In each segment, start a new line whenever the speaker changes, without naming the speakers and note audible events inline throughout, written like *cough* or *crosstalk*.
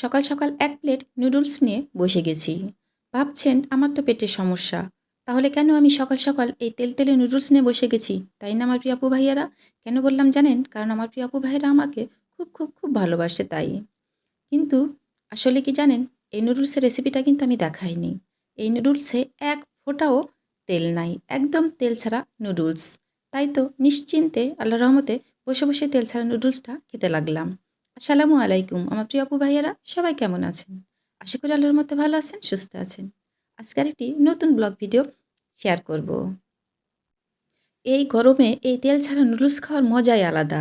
সকাল সকাল এক প্লেট নুডলস নিয়ে বসে গেছি। ভাবছেন, আমার তো পেটের সমস্যা। তাহলে কেন আমি সকাল সকাল এই তেল তেলে নুডলস নিয়ে বসে গেছি? তাই না, আমার প্রিয় আপু ভাইয়ারা? কেন বললাম জানেন? কারণ আমার প্রিয় আপু ভাইয়ারা আমাকে খুব খুব খুব ভালোবাসে তাই। কিন্তু আসলে কি জানেন, এই নুডলসের রেসিপিটা কিন্তু আমি দেখাইনি। এই নুডলসে এক ফোঁটাও তেল নাই, একদম তেল ছাড়া নুডলস। তাই তো নিশ্চিন্তে আল্লাহ রহমতে বসে বসে তেল ছাড়া নুডলসটা খেতে লাগলাম। আসসালামু আলাইকুম। আমার প্রিয় আপু ভাইয়ারা, সবাই কেমন আছেন? আশা করি আল্লাহর মধ্যে ভালো আছেন, সুস্থ আছেন। আজকের একটি নতুন ব্লগ ভিডিও শেয়ার করব। এই গরমে এই তেল ছাড়া নুডলস খাওয়ার মজাই আলাদা।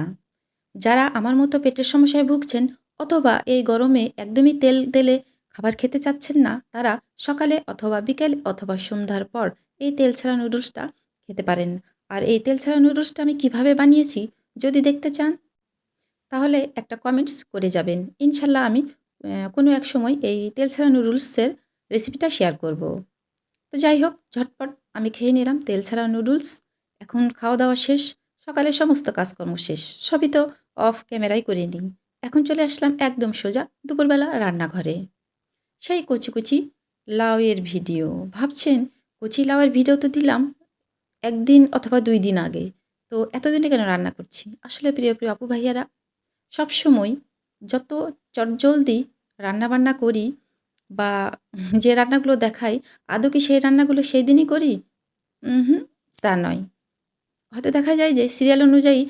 যারা আমার মতো পেটের সমস্যায় ভুগছেন অথবা এই গরমে একদমই তেল তেলে খাবার খেতে চাচ্ছেন না, তারা সকালে অথবা বিকেল অথবা সন্ধ্যার পর এই তেল ছাড়া নুডলসটা খেতে পারেন। আর এই তেল ছাড়া নুডলসটা আমি কীভাবে বানিয়েছি যদি দেখতে চান তাহলে একটা কমেন্টস করে যাবেন। ইনশাল্লাহ আমি কোনো এক সময় এই তেল ছাড়া নুডলসের রেসিপিটা শেয়ার করব। তো যাই হোক, ঝটপট আমি খেয়ে নিলাম তেল ছাড়া নুডলস। এখন খাওয়া দাওয়া শেষ সকালে সমস্ত কাজকর্ম শেষ। সবই তো অফ ক্যামেরাই করে নিই। এখন চলে আসলাম একদম সোজা দুপুরবেলা রান্নাঘরে। সেই কচি কচি লাউয়ের ভিডিও। ভাবছেন, কচি লাউয়ের ভিডিও তো দিলাম একদিন অথবা দুই দিন আগে। তো এতদিনে কেন রান্না করছি? আসলে প্রিয় প্রিয় আপু ভাইয়ারা সবসময় যত চটজলদি রান্নাবান্না করি বা যে রান্নাগুলো দেখাই, আদৌ কি সেই রান্নাগুলো সেই দিনই করি? হুম তা নয়। হয়তো দেখা যায় যে সিরিয়াল অনুযায়ী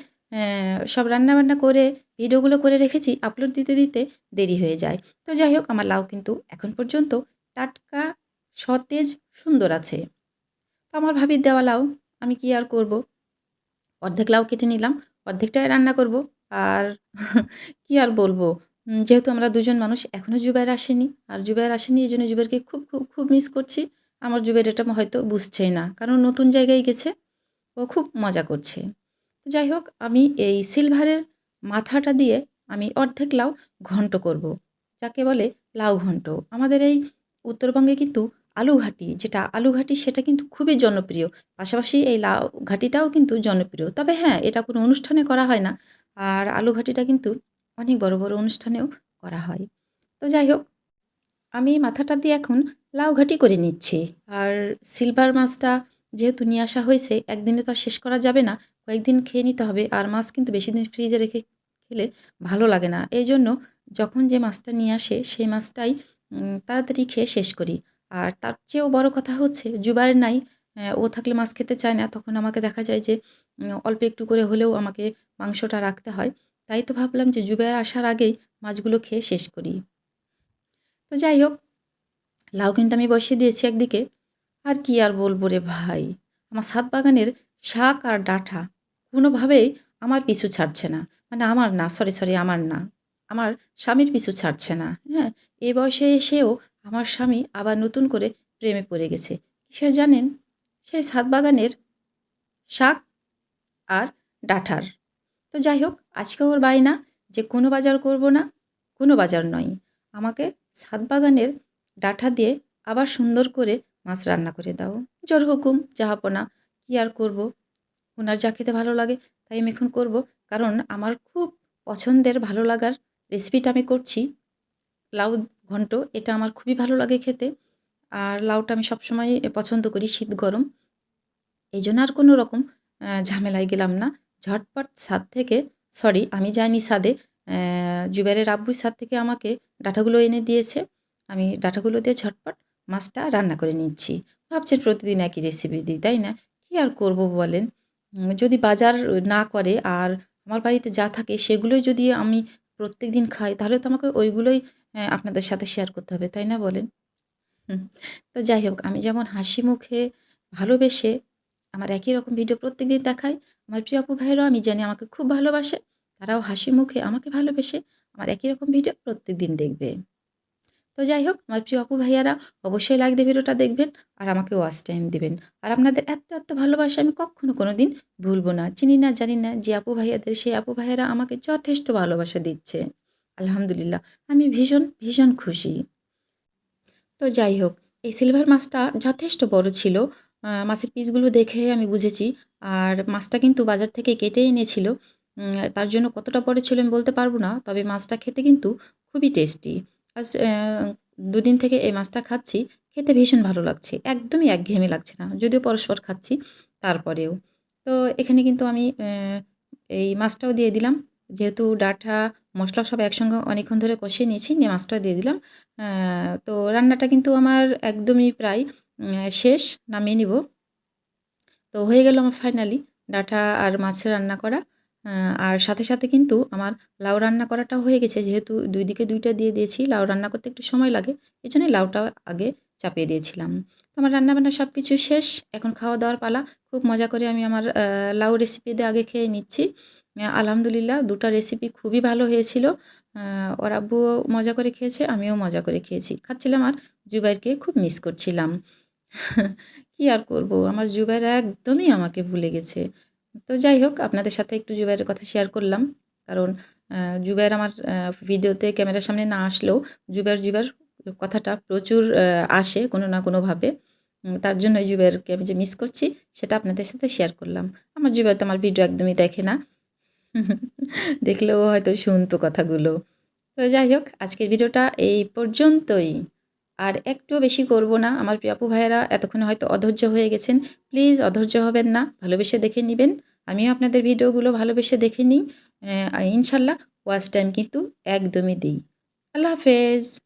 সব রান্নাবান্না করে, ভিডিওগুলো করে রেখেছি, আপলোড দিতে দিতে দেরি হয়ে যায়। তো যাই হোক, আমার লাউ কিন্তু এখন পর্যন্ত টাটকা, সতেজ, সুন্দর আছে। তো আমার ভাবির দেওয়া লাউ আমি কি আর করব? অর্ধেক লাউ কেটে নিলাম, অর্ধেকটাই রান্না করব। আর *laughs* কি আর বলব? যেহেতু আমরা দুজন মানুষ এখনও জুবাইর আসেনি। আর জুবাইর আসেনি, এই জন্য জুবাইরকে খুব খুব খুব মিস করছি। আমার জুবের এটা হয়তো বুঝছেই না। কারণ নতুন জায়গায় গেছে, ও খুব মজা করছে। যাই হোক, আমি এই সিলভারের মাথাটা দিয়ে আমি অর্ধেক লাউ ঘন্ট করব। যাকে বলে লাউ ঘন্ট। আমাদের এই উত্তরবঙ্গে কিন্তু আলু ঘাটি, যেটা আলু ঘাটি সেটা কিন্তু খুবই জনপ্রিয়। পাশাপাশি এই লাউ ঘাটিটাও কিন্তু জনপ্রিয়। তবে হ্যাঁ এটা কোনো অনুষ্ঠানে করা হয় না। আর আলু ঘাটিটা কিন্তু অনেক বড় বড় অনুষ্ঠানেও করা হয়। তো যাই হোক আমি মাথাটা দিয়ে এখন লাউ ঘাটি করে নিচ্ছি। আর সিলভার মাছটা যেহেতু নিয়ে আসা হয়েছে, একদিনে তো আর শেষ করা যাবে না, কয়েকদিন খেয়ে নিতে হবে। আর মাছ কিন্তু বেশি দিন ফ্রিজে রেখে খেলে ভালো লাগে না। এই জন্য যখন যে মাছটা নিয়ে আসে, সেই মাছটাই তাড়াতাড়ি খেয়ে শেষ করি। আর তার চেয়েও বড় কথা হচ্ছে, জুবার নাই ও থাকলে মাছ খেতে চায় না, তখন আমাকে দেখা যায় যে অল্প একটু করে হলেও আমাকে মাংসটা রাখতে হয়। তাই তো ভাবলাম যে জুবাইর আসার আগেই মাছগুলো খেয়ে শেষ করি। তো যাই হোক, লাউ কিন্তু আমি বসিয়ে দিয়েছি একদিকে। আর কি আর বলব রে ভাই? আমার সাত বাগানের শাক আর ডাঁটা কোনোভাবেই আমার পিছু ছাড়ছে না। মানে আমার না সরি সরি আমার না। আমার স্বামীর পিছু ছাড়ছে না হ্যাঁ? এ বয়সে এসেও আমার স্বামী আবার নতুন করে প্রেমে পড়ে গেছে। কিসের জানেন? সেই ছাদ বাগানের শাক আর ডাঁটার তো যাই হোক, আজকে ওর বায়না যে কোনো বাজার করব না, কোনো বাজার নয়। আমাকে ছাদ বাগানের ডাঁটা দিয়ে আবার সুন্দর করে মাছ রান্না করে দাও। জোর হুকুম জাহাপনা কি আর করব? ওনার যা খেতে ভালো লাগে, তাই আমি এখন করব। কারণ আমার খুব পছন্দের ভালো লাগার রেসিপিটা আমি করছি। লাউ ঘন্ট, এটা আমার খুবই ভালো লাগে খেতে। আর লাউটা আমি সবসময় পছন্দ করি শীত গরম। এই জন্য আর কোনো রকম ঝামেলায় গেলাম না। ঝটপট ছাদ থেকে সরি আমি যাইনি আহ, জুবাইরের আব্বুই ছাদ থেকে আমাকে ডাঁটাগুলো এনে দিয়েছে। আমি ডাঁটাগুলো দিয়ে ঝটপট মাছটা রান্না করে নিচ্ছি। ভাবছেন প্রতিদিন একই রেসিপি দিই তাই না? কি আর করব বলেন? যদি বাজার না করে আর আমার বাড়িতে যা থাকে সেগুলোই যদি আমি প্রত্যেক দিন খাই তাহলে তো আমাকে ওইগুলোই আপনাদের সাথে শেয়ার করতে হবে তাই না বলেন? তো যাই হোক, আমি যেমন হাসি মুখে ভালোবেসে আমার একই রকম ভিডিও প্রত্যেকদিন দেখাই, আমার প্রিয় আপু ভাইয়েরাও আমি জানি আমাকে খুব ভালোবাসে, তারাও হাসি মুখে আমাকে ভালোবেসে আমার একই রকম ভিডিও প্রত্যেকদিন দেখবে। তো যাই হোক, আমার প্রিয় আপু ভাইয়ারা অবশ্যই দিয়ে ভিডিওটা দেখবেন আর আমাকে ওয়াচ টাইম দেবেন। আর আপনাদের এত এত ভালোবাসা আমি কখনো কোনো দিন ভুলবো না। চিনি না, জানি না যে আপু ভাইয়াদের, সেই আপু ভাইয়ারা আমাকে যথেষ্ট ভালোবাসা দিচ্ছে। আলহামদুলিল্লাহ, আমি ভীষণ ভীষণ খুশি। তো যাই হোক, এই সিলভার মাছটা যথেষ্ট বড় ছিল। মাছের পিসগুলো দেখে আমি বুঝেছি। আর মাছটা কিন্তু বাজার থেকে কেটে এনেছিল। তার জন্য কতটা বড় ছিল আমি বলতে পারব না। তবে মাছটা খেতে কিন্তু খুবই টেস্টি আজ দুদিন থেকে এই মাছটা খাচ্ছি। খেতে ভীষণ ভালো লাগছে। একদমই একঘেয়েমি লাগছে না। যদিও পরস্পর খাচ্ছি, তারপরেও। তো এখানে কিন্তু আমি এই মাছটাও দিয়ে দিলাম। যেহেতু ডাঁটা মশলা সব একসঙ্গে অনেকক্ষণ ধরে কষিয়ে নিয়েছি, নিয়ে মাছটা দিয়ে দিলাম। তো রান্নাটা কিন্তু আমার একদমই প্রায় শেষ, নামিয়ে নিব। তো হয়ে গেল আমার ফাইনালি ডাঁটা আর মাছের রান্না করা। আর সাথে সাথে কিন্তু আমার লাউ রান্না করাটা হয়ে গেছে, যেহেতু দুই দিকে দুইটা দিয়ে দিয়েছি, লাউ রান্না করতে একটু সময় লাগে এই জন্য লাউটা আগে চাপিয়ে দিয়েছিলাম। তো আমার রান্নাবান্না সব কিছু শেষ, এখন খাওয়া দাওয়ার পালা, খুব মজা করে আমি আমার লাউ রেসিপি দিয়ে আগে খেয়ে নিচ্ছি। আলহামদুলিল্লাহ দুটা রেসিপি খুবই ভালো হয়েছিল। ওর আব্বুও মজা করে খেয়েছে, আমিও মজা করে খেয়েছি। খাচ্ছিলাম আর জুবাইরকে খুব মিস করছিলাম। *laughs* কি আর করব, আমার জুবাইর একদমই আমাকে ভুলে গেছে। তো যাই হোক, আপনাদের সাথে একটু জুবাইরের কথা শেয়ার করলাম। কারণ জুবাইর আমার ভিডিওতে ক্যামেরার সামনে না আসলেও জুবাইর জুবাইর কথাটা প্রচুর আসে কোনো না কোনোভাবে। তার জন্য জুবাইরকে আমি যে মিস করছি, সেটা আপনাদের সাথে শেয়ার করলাম। আমার জুবাইর তো আমার ভিডিও একদমই দেখে না। *laughs* দেখলেও হয়তো শুনতো কথাগুলো। তো যাই হোক, আজকের ভিডিওটা এই পর্যন্তই। আর একটু বেশি করব না। আমার প্রিয়াপু ভাইয়েরা, এতক্ষণে হয়তো অধৈর্য হয়ে গেছেন। প্লিজ অধৈর্য হবেন না। ভালোবেসে দেখে নেবেন। আমিও আপনাদের ভিডিওগুলো ভালোবেসে দেখে নিই। ইনশাল্লাহ ওয়াচ টাইম কিন্তু একদমই দিই। আল্লাহ হাফেজ।